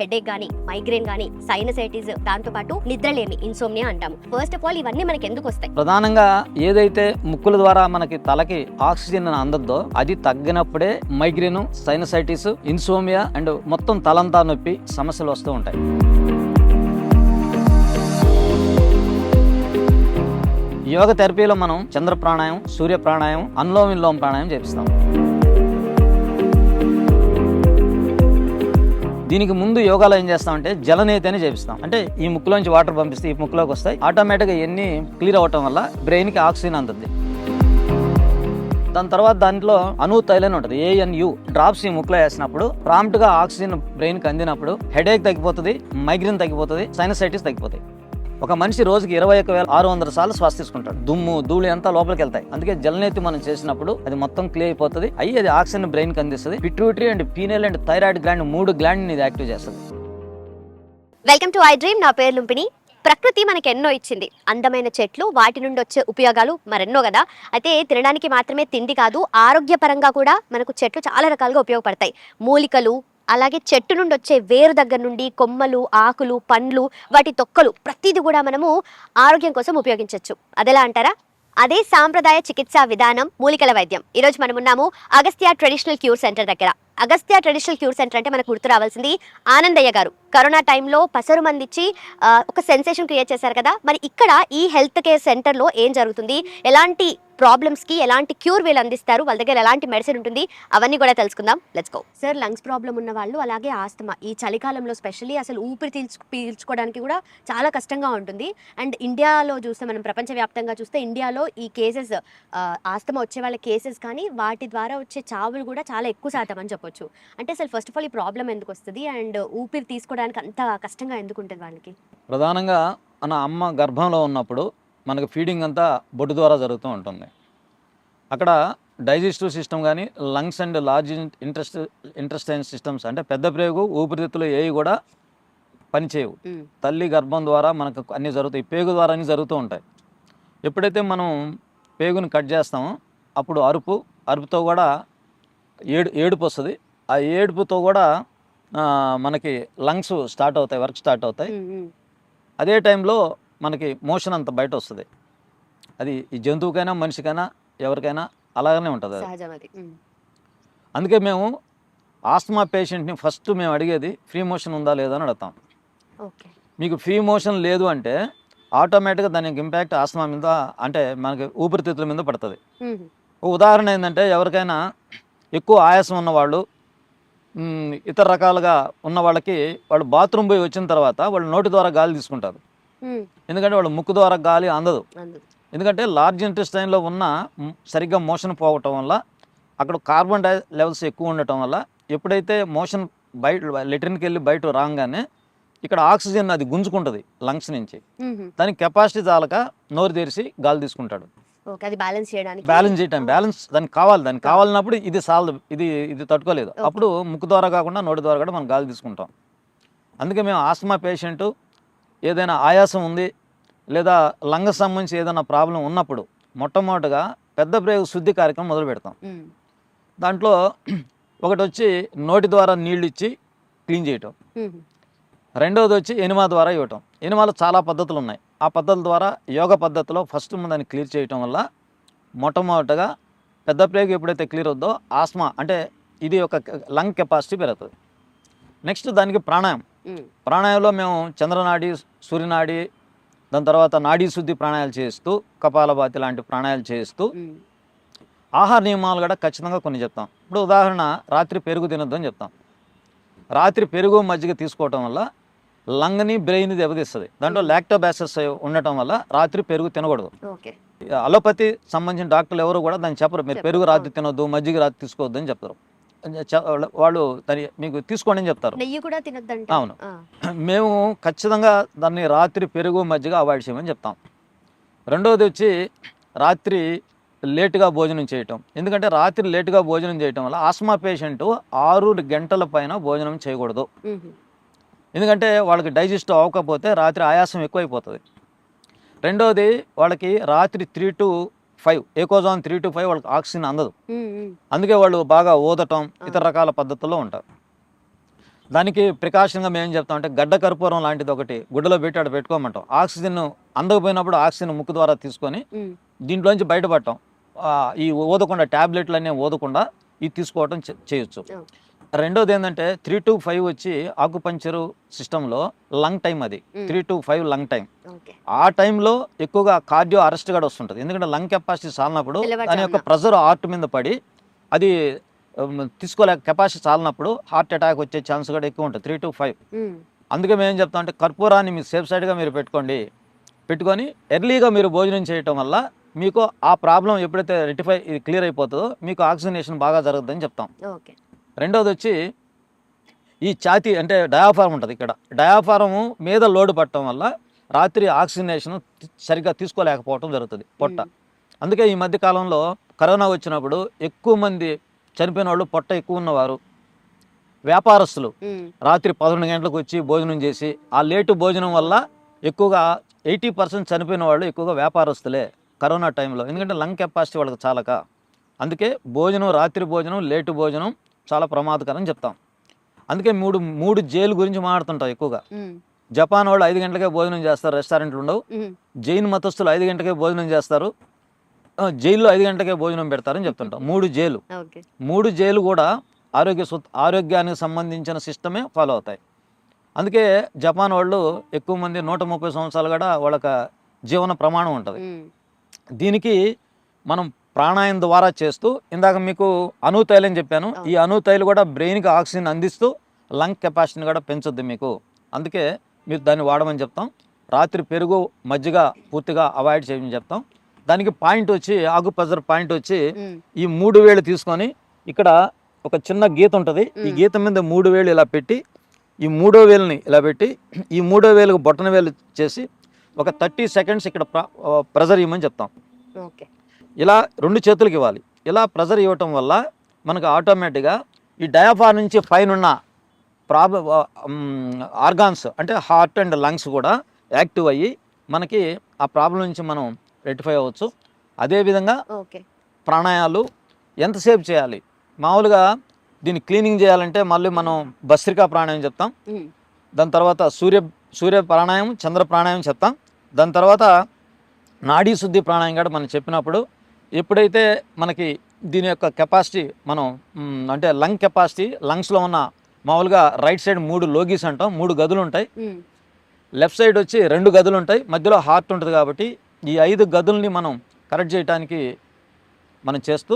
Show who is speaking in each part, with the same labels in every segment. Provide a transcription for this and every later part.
Speaker 1: Headache గానీ migraine గానీ sinusitis దాంతో పాటు నిద్రలేమి ఇన్సోమ్నియా అంటాము. ఫస్ట్ ఆఫ్ ఆల్ ఇవన్నీ మనకి ఎందుకు వస్తాయి?
Speaker 2: ప్రధానంగా ఏదైతే ముక్కుల ద్వారా మనకి తలకి ఆక్సిజన్ అందద్దో అది తగ్గినప్పుడే మైగ్రేన్ సైనసైటిస్ ఇన్సోమియా అండ్ మొత్తం తలంతా నొప్పి సమస్యలు వస్తూ ఉంటాయి. యోగ థెరపీలో మనం చంద్ర ప్రాణాయం సూర్య ప్రాణాయం అనులోమ విలోమ ప్రాణాయం చేపిస్తాం దీనికి ముందు యోగాలో ఏం చేస్తామంటే జలనేతి అని చేపిస్తాం. అంటే ఈ ముక్కులోంచి వాటర్ పంపిస్తే ఈ ముక్కులోకి వస్తాయి. ఆటోమేటిక్గా ఇవన్నీ క్లియర్ అవటం వల్ల బ్రెయిన్కి ఆక్సిజన్ అందుతుంది దాని తర్వాత దాంట్లో అను తైలని ఉంటుంది ఏఎన్యు డ్రాప్స్ ఈ ముక్కులో వేసినప్పుడు ప్రాంప్ట్గా ఆక్సిజన్ బ్రెయిన్కి అందినప్పుడు హెడేక్ తగ్గిపోతుంది మైగ్రేన్ తగ్గిపోతుంది సైనసైటిస్ తగ్గిపోతాయి ఒక మనిషి రోజుకి ఇరవై ఒక వేల ఆరు వందల సార్లు శ్వాస తీసుకుంటాడు. దుమ్ము ధూళి అంతా లోపలికి వెళ్తాయి. అందుకే జలనేతి మనం చేసినప్పుడు అది మొత్తం క్లియర్ అయిపోతుంది. అయ్యి అది ఆక్సిజన్ బ్రెయిన్కి అందిస్తుంది. Pituitary and pineal and thyroid gland మూడు గ్లాండ్ ఇది యాక్టివ్ చేస్తుంది.
Speaker 1: Welcome to I dream. నా పేరు లుంపిని ప్రకృతి మనకి ఎన్నో ఇచ్చింది. అందమైన చెట్లు వాటి నుండి వచ్చే ఉపయోగాలు మరెన్నో కదా. అయితే తినడానికి మాత్రమే తిండి కాదు ఆరోగ్యపరంగా కూడా మనకు చెట్లు చాలా రకాలుగా ఉపయోగపడతాయి. మూలికలు అలాగే చెట్టు నుండి వచ్చే వేరు దగ్గర నుండి కొమ్మలు ఆకులు పండ్లు వాటి తొక్కలు ప్రతిదీ కూడా మనము ఆరోగ్యం కోసం ఉపయోగించవచ్చు అదెలా అంటారా? అదే సాంప్రదాయ చికిత్సా విధానం మూలికల వైద్యం. ఈరోజు మనం ఉన్నాము అగస్త్య ట్రెడిషనల్ క్యూర్ సెంటర్ దగ్గర. అగస్త్య ట్రెడిషనల్ క్యూర్ సెంటర్ అంటే మనకు గుర్తు రావాల్సింది ఆనందయ్య గారు. కరోనా టైంలో పసరు మందిచ్చి ఒక సెన్సేషన్ క్రియేట్ చేశారు కదా. మరి ఇక్కడ ఈ హెల్త్ కేర్ సెంటర్లో ఏం జరుగుతుంది? ఎలాంటి ప్రాబ్లమ్స్కి ఎలాంటి క్యూర్ వీళ్ళు అందిస్తారు వాళ్ళ దగ్గర ఎలాంటి మెడిసిన్ ఉంటుంది అవన్నీ కూడా తెలుసుకుందాం. Let's go sir lungs problem ఉన్న వాళ్ళు అలాగే ఆస్తమా. ఈ చలికాలంలో స్పెషల్లీ అసలు ఊపిరి పీల్చు పీల్చుకోవడానికి కూడా చాలా కష్టంగా ఉంటుంది. అండ్ ఇండియాలో చూస్తే మనం ప్రపంచవ్యాప్తంగా చూస్తే ఇండియాలో ఈ కేసెస్ ఆస్తమా వచ్చే వాళ్ళ కేసెస్ కానీ వాటి ద్వారా వచ్చే చావులు కూడా చాలా ఎక్కువ శాతం అని చెప్పొచ్చు. అంటే అసలు ఫస్ట్ ఆఫ్ ఆల్ ఈ ప్రాబ్లం ఎందుకు వస్తుంది? అండ్ ఊపిరి తీసుకోవడానికి అంత కష్టంగా ఎందుకు ఉంటుంది వాళ్ళకి?
Speaker 2: ప్రధానంగా మన అమ్మ గర్భంలో ఉన్నప్పుడు మనకు ఫీడింగ్ అంతా బొడ్డు ద్వారా జరుగుతూ ఉంటుంది. అక్కడ డైజెస్టివ్ సిస్టమ్ కానీ lungs and large interest intestine systems అంటే పెద్ద ప్రేగు ఊపిరితిత్తులు ఏవి కూడా పనిచేయవు తల్లి గర్భం ద్వారా మనకు అన్నీ జరుగుతాయి. పేగు ద్వారా అన్నీ జరుగుతూ ఉంటాయి. ఎప్పుడైతే మనం పేగుని కట్ చేస్తామో అప్పుడు అరుపు అరుపుతో కూడా ఏడు ఏడుపు వస్తుంది. ఆ ఏడుపుతో కూడా మనకి లంగ్స్ స్టార్ట్ అవుతాయి వర్క్ స్టార్ట్ అవుతాయి. అదే టైంలో మనకి మోషన్ అంత బయట వస్తుంది అది ఈ జంతువుకైనా మనిషికైనా ఎవరికైనా అలాగనే ఉంటుంది అది. అందుకే మేము ఆస్తమా పేషెంట్ని ఫస్ట్ మేము అడిగేది ఫ్రీ మోషన్ ఉందా లేదా అని అడుగుతాం. మీకు ఫ్రీ మోషన్ లేదు అంటే ఆటోమేటిక్గా దానికి ఇంపాక్ట్ ఆస్తమా మీద అంటే మనకి ఊపిరితిత్తుల మీద పడుతుంది. ఉదాహరణ ఏంటంటే ఎవరికైనా ఎక్కువ ఆయాసం ఉన్నవాళ్ళు ఇతర రకాలుగా ఉన్న వాళ్ళకి వాళ్ళు బాత్రూమ్ పోయి వచ్చిన తర్వాత వాళ్ళు నోటి ద్వారా గాలి తీసుకుంటారు. ఎందుకంటే వాళ్ళు ముక్కు ద్వారా గాలి అందదు. ఎందుకంటే లార్జ్ ఇంటెస్టైన్లో ఉన్న సరిగ్గా మోషన్ పోవటం వల్ల అక్కడ కార్బన్ డై లెవెల్స్ ఎక్కువ ఉండటం వల్ల ఎప్పుడైతే మోషన్ బయట లెట్రిన్కి వెళ్ళి బయట రాగానే ఇక్కడ ఆక్సిజన్ అది గుంజుకుంటుంది లంగ్స్ నుంచి. దానికి కెపాసిటీ చాలక నోరు తెరిచి గాలి తీసుకుంటాడు.
Speaker 1: బ్యాలెన్స్ చేయడానికి
Speaker 2: బ్యాలెన్స్ చేయటం బ్యాలెన్స్ దానికి కావాలి దానికి కావాలన్నప్పుడు ఇది సాల్వ్ ఇది ఇది తట్టుకోలేదు. అప్పుడు ముక్కు ద్వారా కాకుండా నోటి ద్వారా కూడా మనం గాలి తీసుకుంటాం. అందుకే మేము ఆస్మా పేషెంట్ ఏదైనా ఆయాసం ఉంది లేదా లంగ్ సంబంధించి ఏదైనా ప్రాబ్లం ఉన్నప్పుడు మొట్టమొదటిగా పెద్ద ప్రేగు శుద్ధి కార్యక్రమం మొదలు పెడతాం. దాంట్లో ఒకటి వచ్చి నోటి ద్వారా నీళ్ళు ఇచ్చి క్లీన్ చేయటం. రెండవది వచ్చి ఎనిమా ద్వారా ఇవ్వటం ఎనిమాలో చాలా పద్ధతులు ఉన్నాయి ఆ పద్ధతుల ద్వారా యోగ పద్ధతిలో ఫస్ట్ దాన్ని క్లియర్ చేయటం వల్ల మొట్టమొదటగా పెద్ద ప్రేగు ఎప్పుడైతే క్లియర్ అవుద్దో ఆస్మా అంటే ఇది ఒక లంగ్ కెపాసిటీ పెరుగుతుంది నెక్స్ట్ దానికి ప్రాణాయామం. ప్రాణాయంలో మేము చంద్రనాడి సూర్యనాడి దాని తర్వాత నాడీ శుద్ధి ప్రాణాయాలు చేస్తూ కపాలభాతి లాంటి ప్రాణాయాలు చేస్తూ. ఆహార నియమాలు కూడా ఖచ్చితంగా కొన్ని చెప్తాం. ఇప్పుడు ఉదాహరణ రాత్రి పెరుగు తినొద్దు అని చెప్తాం. రాత్రి పెరుగు మజ్జిగ తీసుకోవటం వల్ల లంగ్ని బ్రెయిన్ దెబ్బతీస్తుంది. దాంట్లో లాక్టోబాసెస్ ఉండటం వల్ల రాత్రి పెరుగు తినకూడదు. అలోపతి సంబంధించిన డాక్టర్లు ఎవరు కూడా దాన్ని చెప్పరు. మీరు. పెరుగు రాత్రి తినొద్దు మజ్జిగ రాత్రి తీసుకోవద్దు అని చెప్తారు. వాళ్ళు దాన్ని మీకు తీసుకోండి అని చెప్తారు.
Speaker 1: నెయ్యి కూడా తినొద్దంట
Speaker 2: అవును. మేము ఖచ్చితంగా దాన్ని రాత్రి పెరుగు మజ్జిగ అవాయిడ్ చేయమని చెప్తాం. రెండవది వచ్చి రాత్రి లేటుగా భోజనం చేయటం. ఎందుకంటే రాత్రి లేటుగా భోజనం చేయటం వల్ల ఆస్మా పేషెంట్ ఆరు గంటల పైన భోజనం చేయకూడదు. ఎందుకంటే వాళ్ళకి డైజెస్ట్ అవ్వకపోతే రాత్రి ఆయాసం ఎక్కువైపోతుంది. రెండవది వాళ్ళకి రాత్రి త్రీ టు ఫైవ్ ఏకోజాన్ త్రీ టు ఫైవ్ వాళ్ళకి ఆక్సిజన్ అందదు. అందుకే వాళ్ళు బాగా ఊదటం ఇతర రకాల పద్ధతుల్లో ఉంటారు. దానికి ప్రికాషన్గా మేము ఏం చెప్తాం అంటే గడ్డ కర్పూరం లాంటిది ఒకటి గుడ్డలో పెట్టి అక్కడ పెట్టుకోమంటాం. ఆక్సిజన్ అందకపోయినప్పుడు ఆక్సిజన్ ముక్కు ద్వారా తీసుకొని దీంట్లోంచి బయటపడటం. ఈ ఓదకుండా ట్యాబ్లెట్లు అన్నీ ఓదకుండా ఇది తీసుకోవటం చేయొచ్చు. రెండోది ఏంటంటే త్రీ టు ఫైవ్ వచ్చి ఆకుపంచరు సిస్టంలో లంగ్ టైం అది. Three to five lung time ఆ టైంలో ఎక్కువగా కార్డియో అరెస్ట్ కూడా వస్తుంటుంది. ఎందుకంటే లంగ్ కెపాసిటీ చాలినప్పుడు. దాని యొక్క ప్రెజర్ హార్ట్ మీద పడి అది తీసుకోలేక కెపాసిటీ చాలినప్పుడు హార్ట్ అటాక్ వచ్చే ఛాన్స్ కూడా ఎక్కువ ఉంటుంది. Three to five. అందుకే మేము ఏం చెప్తాం అంటే కర్పూరాన్ని మీరు సేఫ్ సైడ్గా మీరు పెట్టుకోండి. పెట్టుకొని ఎర్లీగా మీరు భోజనం చేయటం వల్ల మీకు ఆ ప్రాబ్లం ఎప్పుడైతే రెటిఫై క్లియర్ అయిపోతుందో మీకు ఆక్సిజనేషన్ బాగా జరుగుతుందని చెప్తాం.
Speaker 1: ఓకే.
Speaker 2: రెండోది వచ్చి ఈ ఛాతీ అంటే డయాఫారం ఉంటుంది ఇక్కడ. డయాఫారము మీద లోడ్ పట్టడం వల్ల రాత్రి ఆక్సిజనేషన్ సరిగ్గా తీసుకోలేకపోవడం జరుగుతుంది పొట్ట. అందుకే ఈ మధ్య కాలంలో కరోనా వచ్చినప్పుడు ఎక్కువ మంది చనిపోయిన వాళ్ళు పొట్ట ఎక్కువ ఉన్నవారు. వ్యాపారస్తులు రాత్రి పదకొండు గంటలకు వచ్చి భోజనం చేసి ఆ లేటు భోజనం వల్ల ఎక్కువగా ఎయిటీ పర్సెంట్ చనిపోయిన వాళ్ళు ఎక్కువగా వ్యాపారస్తులే కరోనా టైంలో. ఎందుకంటే లంగ్ కెపాసిటీ వాళ్ళకి చాలక. అందుకే భోజనం రాత్రి భోజనం లేటు భోజనం చాలా ప్రమాదకరం చెప్తాం. అందుకే మూడు మూడు జైలు గురించి మాట్లాడుతుంటాం ఎక్కువగా. జపాన్ వాళ్ళు ఐదు గంటలకే భోజనం చేస్తారు రెస్టారెంట్లు ఉండవు. జైన్ మతస్థులు ఐదు గంటలకే భోజనం చేస్తారు. జైల్లో ఐదు గంటలకే భోజనం పెడతారని చెప్తుంటాం. మూడు జైలు. మూడు జైలు కూడా ఆరోగ్య సు ఆరోగ్యానికి సంబంధించిన సిస్టమే ఫాలో అవుతాయి. అందుకే జపాన్ వాళ్ళు ఎక్కువ మంది నూట ముప్పై సంవత్సరాలు కూడా వాళ్ళకి జీవన ప్రమాణం ఉంటుంది. దీనికి మనం ప్రాణాయం ద్వారా చేస్తూ ఇందాక మీకు అణుతైలు అని చెప్పాను. ఈ అణుతైలు కూడా బ్రెయిన్కి ఆక్సిజన్ అందిస్తూ లంగ్ కెపాసిటీని కూడా పెంచుద్ది మీకు. అందుకే మీరు దాన్ని వాడమని చెప్తాం. రాత్రి పెరుగు మజ్జిగ పూర్తిగా అవాయిడ్ చేయమని చెప్తాం. దానికి పాయింట్ వచ్చి ఆకు ప్రెజర్ పాయింట్ వచ్చి ఈ మూడు వేలు తీసుకొని ఇక్కడ ఒక చిన్న గీత ఉంటుంది. ఈ. గీత మీద మూడు వేలు ఇలా పెట్టి ఈ మూడో వేలుని ఇలా పెట్టి ఈ మూడో వేలుకు బొట్టన వేలు చేసి ఒక థర్టీ సెకండ్స్ ఇక్కడ ప్రెజర్ ఇవ్వమని చెప్తాం.
Speaker 1: ఓకే.
Speaker 2: ఇలా రెండు చేతులకి ఇవ్వాలి. ఇలా ప్రెజర్ ఇవ్వటం వల్ల మనకు ఆటోమేటిక్గా ఈ డయాఫార్ నుంచి పైన ఉన్న ప్రాబ్ ఆర్గాన్స్ అంటే హార్ట్ అండ్ లంగ్స్ కూడా యాక్టివ్ అయ్యి మనకి ఆ ప్రాబ్లం నుంచి మనం రెక్టిఫై అవ్వచ్చు. అదేవిధంగా ప్రాణాయాలు ఎంతసేపు చేయాలి? మామూలుగా దీన్ని క్లీనింగ్ చేయాలంటే మళ్ళీ మనం భస్త్రికా ప్రాణాయం చెప్తాం. దాని తర్వాత సూర్య సూర్య ప్రాణాయం చంద్ర ప్రాణాయం చెప్తాం. దాని తర్వాత నాడీ శుద్ధి ప్రాణాయం కూడా మనం చెప్పినప్పుడు ఎప్పుడైతే మనకి దీని యొక్క కెపాసిటీ మనం అంటే లంగ్ కెపాసిటీ లంగ్స్లో ఉన్న మామూలుగా రైట్ సైడ్ మూడు లోగీస్ అంటాం మూడు గదులు ఉంటాయి. లెఫ్ట్ సైడ్ వచ్చి రెండు గదులు ఉంటాయి. మధ్యలో హార్ట్ ఉంటుంది కాబట్టి ఈ ఐదు గదుల్ని మనం కరెక్ట్ చేయడానికి మనం చేస్తూ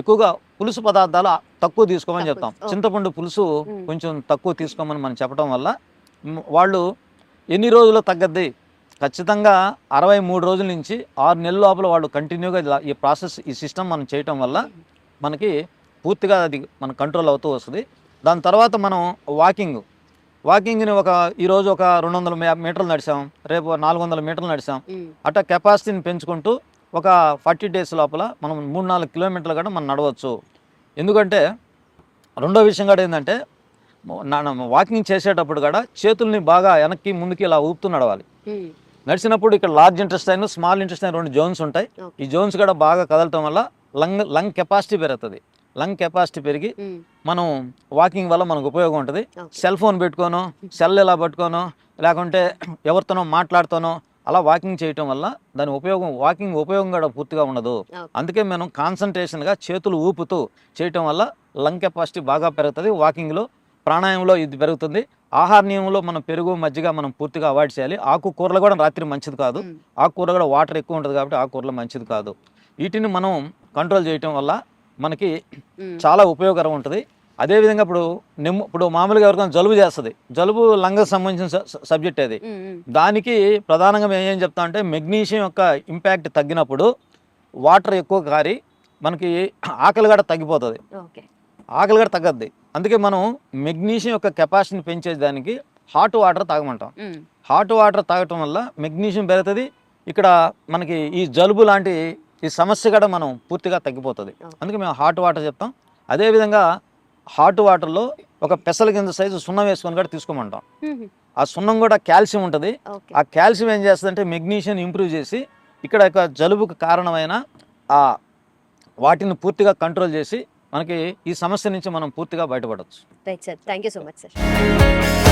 Speaker 2: ఎక్కువగా పులుసు పదార్థాలు తక్కువ తీసుకోమని చెప్తాం. చింతపండు పులుసు. కొంచెం తక్కువ తీసుకోమని మనం చెప్పడం వల్ల వాళ్ళు ఎన్ని రోజులు తగ్గద్ది? ఖచ్చితంగా అరవై మూడు రోజుల నుంచి ఆరు నెలల లోపల వాళ్ళు కంటిన్యూగా ఇలా ఈ ప్రాసెస్ ఈ సిస్టమ్ మనం చేయటం వల్ల మనకి పూర్తిగా అది మన కంట్రోల్ అవుతూ వస్తుంది. దాని తర్వాత మనం వాకింగ్ వాకింగ్ని ఒక ఈరోజు ఒక రెండు వందల మీటర్లు నడిచాం. రేపు నాలుగు వందల మీటర్లు నడిచాం. అట్లా కెపాసిటీని పెంచుకుంటూ ఒక ఫార్టీ డేస్ లోపల మనం మూడు నాలుగు కిలోమీటర్లు కూడా మనం నడవచ్చు. ఎందుకంటే రెండో విషయం కూడా ఏంటంటే వాకింగ్ చేసేటప్పుడు కూడా చేతుల్ని బాగా వెనక్కి ముందుకి ఇలా ఊపుతూ నడవాలి. నడిచినప్పుడు ఇక్కడ లార్జ్ ఇంట్రెస్ట్ అయిన స్మాల్ ఇంట్రెస్ట్ అయిన రెండు జోన్స్ ఉంటాయి. ఈ జోన్స్ కూడా బాగా కదలటం వల్ల లంగ్ లంగ్ కెపాసిటీ పెరుగుతుంది లంగ్ కెపాసిటీ పెరిగి మనం వాకింగ్ వల్ల మనకు ఉపయోగం ఉంటుంది. సెల్ ఫోన్ పెట్టుకోను సెల్ ఇలా పట్టుకోను లేకుంటే ఎవరితోనో మాట్లాడుతానో అలా వాకింగ్ చేయటం వల్ల దాని ఉపయోగం వాకింగ్ ఉపయోగం కూడా పూర్తిగా ఉండదు. అందుకే మనం కాన్సన్ట్రేషన్గా చేతులు ఊపుతూ చేయటం వల్ల లంగ్ కెపాసిటీ బాగా పెరుగుతుంది వాకింగ్లో ప్రాణాయామంలో ఇది పెరుగుతుంది. ఆహార నియమంలో మనం పెరుగు మజ్జిగ మనం పూర్తిగా అవాయిడ్ చేయాలి. ఆకుకూరలు కూడా రాత్రి మంచిది కాదు.
Speaker 1: ఉమ్,
Speaker 2: ఆకుకూర కూడా వాటర్ ఎక్కువ ఉంటుంది కాబట్టి ఆకుకూరలు మంచిది కాదు. వీటిని మనం కంట్రోల్ చేయటం వల్ల మనకి చాలా ఉపయోగకరం ఉంటుంది. అదేవిధంగా ఇప్పుడు నిమ్ము ఇప్పుడు మామూలుగా ఎవరికైనా జలుబు చేస్తుంది. జలుబు లంగ్కి సంబంధించిన సబ్జెక్ట్ అది. దానికి ప్రధానంగా మేము ఏం చెప్తాం అంటే మెగ్నీషియం యొక్క ఇంపాక్ట్ తగ్గినప్పుడు వాటర్ ఎక్కువ కారి మనకి ఆకలి కూడా తగ్గిపోతుంది. ఆకలి కూడా తగ్గద్ది. అందుకే మనం మెగ్నీషియం యొక్క కెపాసిటీని పెంచేదానికి హాట్ వాటర్ తాగమంటాం. హాట్ వాటర్ తాగటం వల్ల మెగ్నీషియం పెరుగుతుంది. ఇక్కడ మనకి ఈ జలుబు లాంటి ఈ సమస్య కూడా మనం పూర్తిగా తగ్గిపోతుంది. అందుకే మేము హాట్ వాటర్ చెప్తాం. అదేవిధంగా హాట్ వాటర్లో ఒక పెసల కింద సైజు సున్నం వేసుకొని కూడా తీసుకోమంటాం. ఆ సున్నం కూడా కాల్షియం ఉంటుంది. ఆ కాల్షియం ఏం చేస్తుందంటే మెగ్నీషియం ఇంప్రూవ్ చేసి ఇక్కడ యొక్క జలుబుకు కారణమైన ఆ వాటిని పూర్తిగా కంట్రోల్ చేసి మనకి ఈ సమస్య నుంచి మనం పూర్తిగా బయటపడవచ్చు
Speaker 1: right sir thank you so much sir